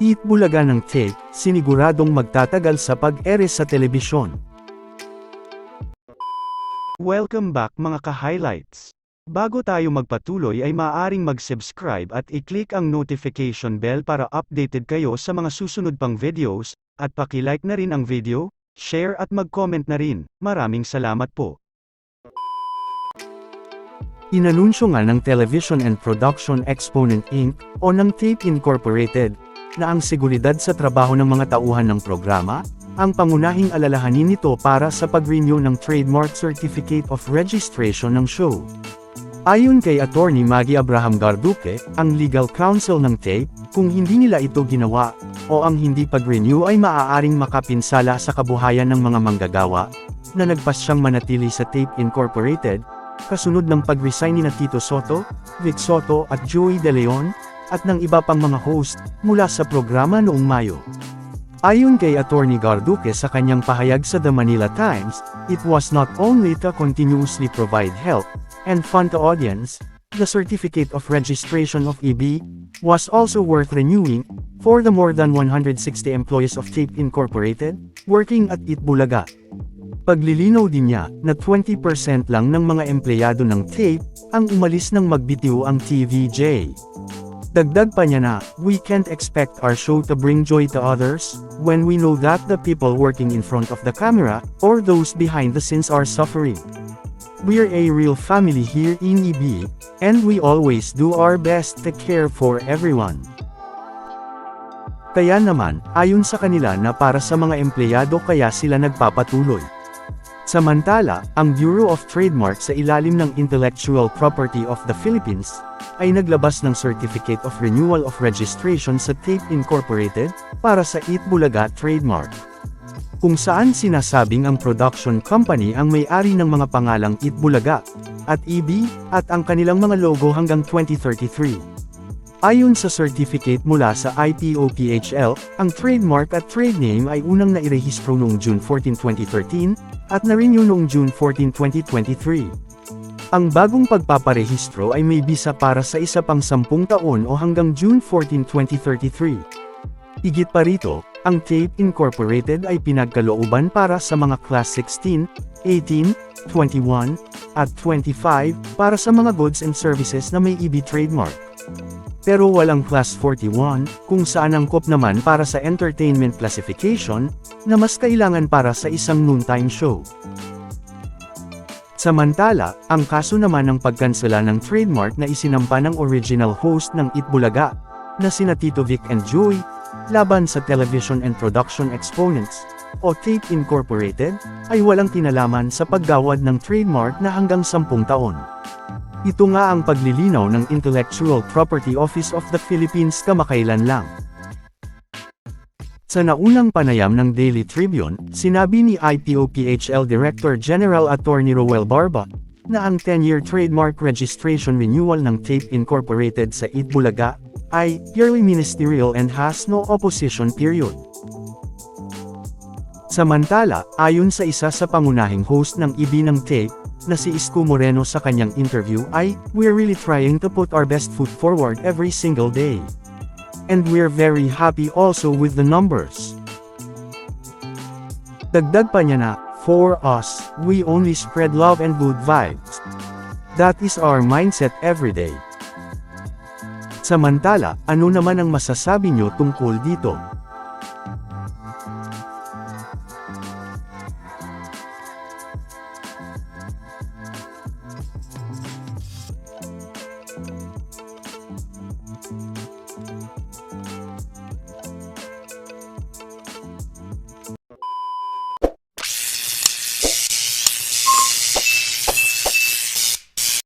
Eat Bulaga ng tape, siniguradong magtatagal sa pag-ere sa telebisyon. Welcome back mga ka-highlights. Bago tayo magpatuloy ay maaaring mag-subscribe at i-click ang notification bell para updated kayo sa mga susunod pang videos, at paki-like na rin ang video, share at mag-comment na rin. Maraming salamat po. Inanunsyo nga ng Television and Production Exponent Inc. o ng TAPE Incorporated, na ang seguridad sa trabaho ng mga tauhan ng programa, ang pangunahing alalahanin nito para sa pag-renew ng Trademark Certificate of Registration ng show. Ayon kay Attorney Maggie Abraham Garduque, ang legal counsel ng TAPE, kung hindi nila ito ginawa, o ang hindi pag-renew ay maaaring makapinsala sa kabuhayan ng mga manggagawa, na nagpasyang manatili sa TAPE Incorporated, kasunod ng pag-resign ni na Tito Soto, Vic Soto at Joey De Leon, at ng iba pang mga host, mula sa programa noong Mayo. Ayon kay Attorney Garduque sa kanyang pahayag sa The Manila Times, it was not only to continuously provide help and fund to audience, the Certificate of Registration of EB was also worth renewing for the more than 160 employees of Tape Incorporated working at Itbulaga. Paglilinaw din niya na 20% lang ng mga empleyado ng tape ang umalis nang magbitiw ang TVJ. Dagdag pa niya na, we can't expect our show to bring joy to others, when we know that the people working in front of the camera, or those behind the scenes are suffering. We're a real family here in EB, and we always do our best to care for everyone. Kaya naman, ayon sa kanila na para sa mga empleyado kaya sila nagpapatuloy. Samantala, ang Bureau of Trademark sa ilalim ng Intellectual Property of the Philippines, ay naglabas ng Certificate of Renewal of Registration sa Tape Incorporated, para sa Eat Bulaga trademark. Kung saan sinasabing ang production company ang may-ari ng mga pangalang Eat Bulaga, at EB, at ang kanilang mga logo hanggang 2033. Ayon sa certificate mula sa IPOPHL, ang trademark at trade name ay unang nairehistro noong June 14, 2013, at na-renew noong June 14, 2023. Ang bagong pagpaparehistro ay may bisa para sa isa pang 10 taon o hanggang June 14, 2033. Higit pa rito, ang TAPE Incorporated ay pinagkalooban para sa mga Class 16, 18, 21, at 25 para sa mga goods and services na may EB trademark. Pero walang Class 41, kung saan angkop naman para sa entertainment classification, na mas kailangan para sa isang noontime show. Samantala, ang kaso naman ng pagkansela ng trademark na isinampa ng original host ng Itbulaga, na sina Tito Vic and Joey, laban sa Television and Production Exponents, o Tape Incorporated, ay walang kinalaman sa paggawad ng trademark na hanggang 10 taon. Ito nga ang paglilinaw ng Intellectual Property Office of the Philippines kamakailan lang. Sa naunang panayam ng Daily Tribune, sinabi ni IPOPHL Director General Attorney Roel Barba, na ang 10-year trademark registration renewal ng Tape Incorporated sa Itbulaga, ay purely ministerial and has no opposition period. Samantala, ayon sa isa sa pangunahing host ng IB ng tape, na si Isko Moreno sa kanyang interview ay, We're really trying to put our best foot forward every single day. And we're very happy also with the numbers. Dagdag pa niya na, For us, we only spread love and good vibes. That is our mindset every day. Samantala, ano naman ang masasabi niyo tungkol dito?